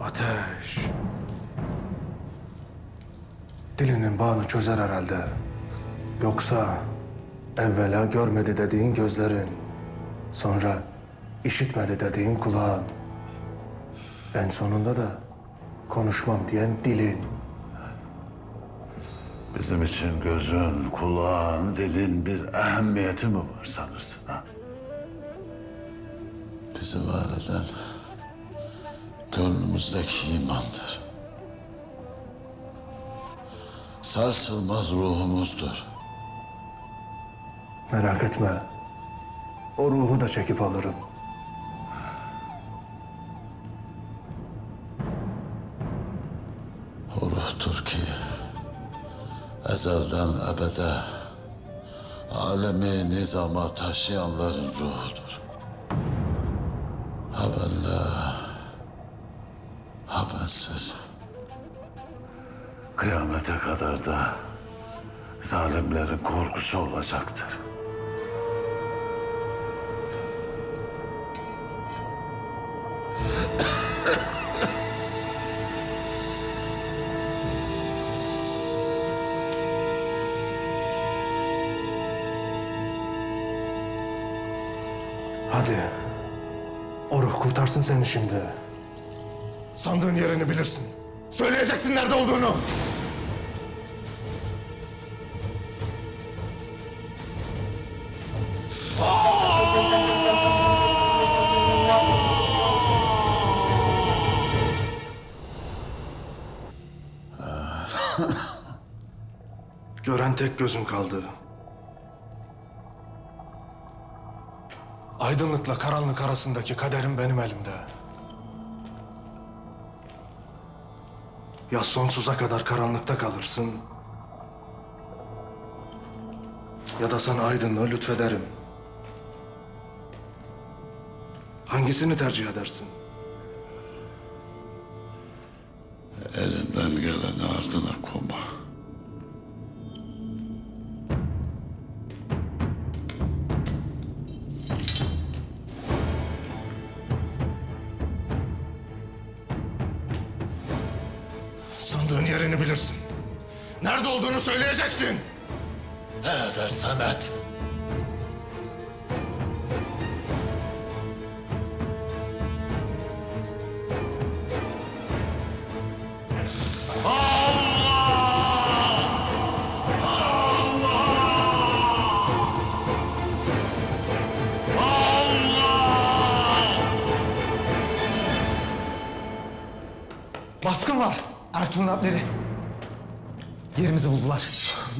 Ateş. Dilinin bağını çözer herhalde. Yoksa evvela görmedi dediğin gözlerin, sonra işitmedi dediğin kulağın. En sonunda da konuşmam diyen dilin. Bizim için gözün, kulağın, dilin bir ehemmiyeti mi var sanırsın ha? Bizi var eden gönlümüzdeki imandır. Sarsılmaz ruhumuzdur. Merak etme. O ruhu da çekip alırım. O ruhtur ki ezelden ebede alemi nizama taşıyanların ruhudur. Ha benle, bensiz. Kıyamete kadar da zalimlerin korkusu olacaktır. Hadi. O ruh kurtarsın seni şimdi. Sandığın yerini bilirsin. Söyleyeceksin nerede olduğunu. Gören tek gözüm kaldı. Aydınlıkla karanlık arasındaki kaderim benim elimde. Ya sonsuza kadar karanlıkta kalırsın... ...ya da sana aydınlığı lütfederim. Hangisini tercih edersin? Elinden geleni ardına koma. Sandığın yerini bilirsin. Nerede olduğunu söyleyeceksin. Ne edersen et. Ertuğrul Alpleri. Yerimizi buldular.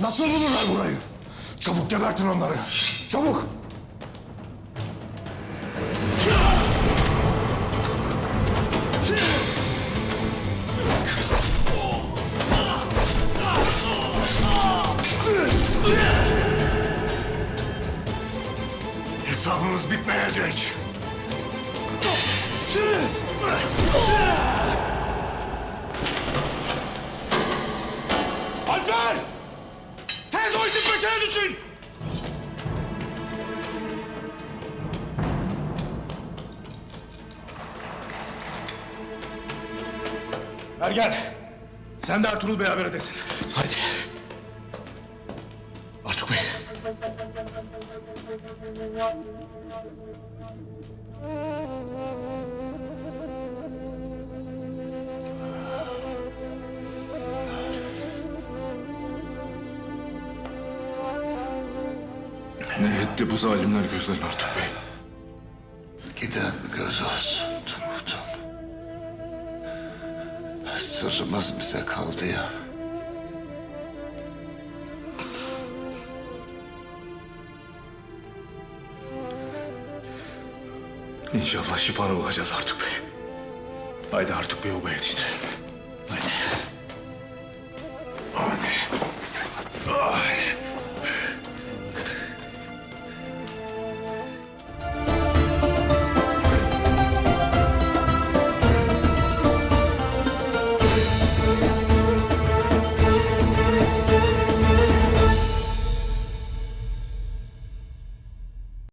Nasıl bulurlar burayı? Çabuk gebertin onları. Çabuk. Hesabımız bitmeyecek. Ergen, sen de Ertuğrul Bey haber edesin. Hadi. Artuk Bey. Ne etti bu zalimler gözlerin Artuk Bey? Giden göz olsun Sırrımız bize kaldı ya. İnşallah şifanı bulacağız Artuk Bey. Haydi Artuk Bey obaya yetiştirelim.